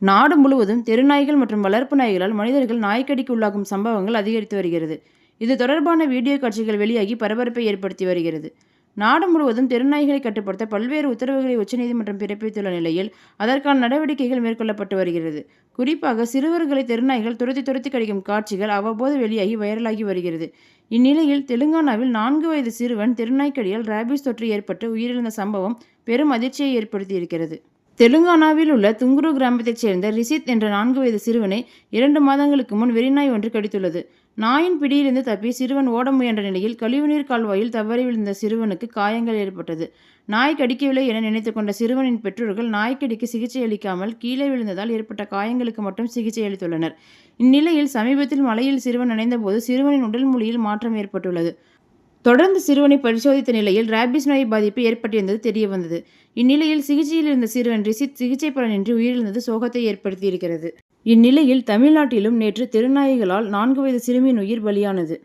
நாடு முழுவதும் தெருநாய்கள் மற்றும் வளர்ப்பு நாய்களால் மனிதர்கள் நாய்க்கடிக்கு உள்ளாகும் சம்பவங்கள் அதிகரித்து வருகிறது. இது தொடர்பான வீடியோ காட்சிகள் வெளியாகி பரபரப்பை ஏற்படுத்தி வருகிறது. நாடு முழுவதும் தெருநாய்களை கட்டுப்படுத்த பல்வேறு உத்தரவுகளை உச்சநீதிமன்றம் பிறப்பித்துள்ள நிலையில் அதற்கான நடவடிக்கைகள் மேற்கொள்ளப்பட்டு வருகிறது. குறிப்பாக சிறுவர்களை தெருநாய்கள் துரத்தி துரத்தி கடிக்கும் காட்சிகள் அவ்வப்போது வெளியாகி வைரலாகி வருகிறது. இந்நிலையில் தெலுங்கானாவில் நான்கு வயது சிறுவன் தெருநாய்க்கடியால் ரேபிஸ் தொற்று ஏற்பட்டு உயிரிழந்த சம்பவம் பெரும் அதிர்ச்சியை ஏற்படுத்தியிருக்கிறது. தெலுங்கானாவில் உள்ள துங்குரு கிராமத்தைச் சேர்ந்த ரிசித் என்ற நான்கு வயது சிறுவனை இரண்டு மாதங்களுக்கு முன் வெறிநாய் ஒன்று கடித்துள்ளது. நாயின் பிடியிலிருந்து தப்பி சிறுவன் ஓட முயன்ற நிலையில் கழிவுநீர் கால்வாயில் தவறி விழுந்த சிறுவனுக்கு காயங்கள் ஏற்பட்டது. நாய் கடிக்கவில்லை என நினைத்து கொண்ட சிறுவனின் பெற்றோர்கள் நாய்க்கடிக்கு சிகிச்சை அளிக்காமல் கீழே விழுந்ததால் ஏற்பட்ட காயங்களுக்கு மட்டும் சிகிச்சை அளித்துள்ளனர். இந்நிலையில் சமீபத்தில் மலையில் சிறுவன் நனைந்தபோது சிறுவனின் உடல் மொழியில் மாற்றம் ஏற்பட்டுள்ளது. தொடர்ந்து சிறுவனை பரிசோதித்த நிலையில் ரேபிஸ் நோய் பாதிப்பு ஏற்பட்டிருந்தது தெரியவந்தது. இந்நிலையில் சிகிச்சையில் இருந்த சிறுவன் ரிஷித் சிகிச்சை பலனின்றி உயிரிழந்தது சோகத்தை ஏற்படுத்தியிருக்கிறது. இந்நிலையில் தமிழ்நாட்டிலும் நேற்று திருநாய்களால் நான்கு வயது சிறுமியின் உயிர் பலியானது.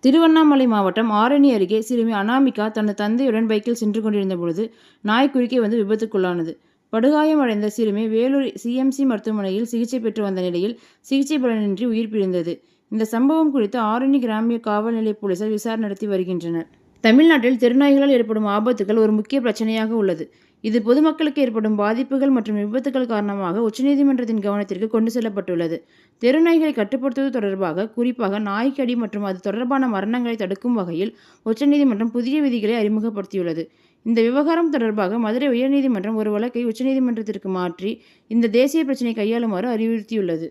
திருவண்ணாமலை மாவட்டம் ஆரணி அருகே சிறுமி அனாமிகா தனது தந்தையுடன் பைக்கில் சென்று கொண்டிருந்த பொழுது நாய் குறுக்கே வந்து விபத்துக்குள்ளானது. படுகாயமடைந்த சிறுமி வேலூர் சிஎம்சி மருத்துவமனையில் சிகிச்சை பெற்று வந்த நிலையில் சிகிச்சை பலனின்றி உயிர் பிரிந்தது. இந்த சம்பவம் குறித்து ஆரணி கிராமிய காவல் நிலைய போலீசார் விசாரணை நடத்தி வருகின்றனர். தமிழ்நாட்டில் திருநாய்களால் ஏற்படும் ஆபத்துகள் ஒரு முக்கிய பிரச்சனையாக உள்ளது. இது பொதுமக்களுக்கு ஏற்படும் பாதிப்புகள் மற்றும் விபத்துகள் காரணமாக உச்சநீதிமன்றத்தின் கவனத்திற்கு கொண்டு செல்லப்பட்டுள்ளது. தெருநாய்களை கட்டுப்படுத்துவது தொடர்பாக குறிப்பாக நாய்க்கடி மற்றும் அது தொடர்பான மரணங்களை தடுக்கும் வகையில் உச்சநீதிமன்றம் புதிய விதிகளை அறிமுகப்படுத்தியுள்ளது. இந்த விவகாரம் தொடர்பாக மதுரை உயர்நீதிமன்றம் ஒரு வழக்கை உச்சநீதிமன்றத்திற்கு மாற்றி இந்த தேசிய பிரச்சினை கையாளுமாறு அறிவுறுத்தியுள்ளது.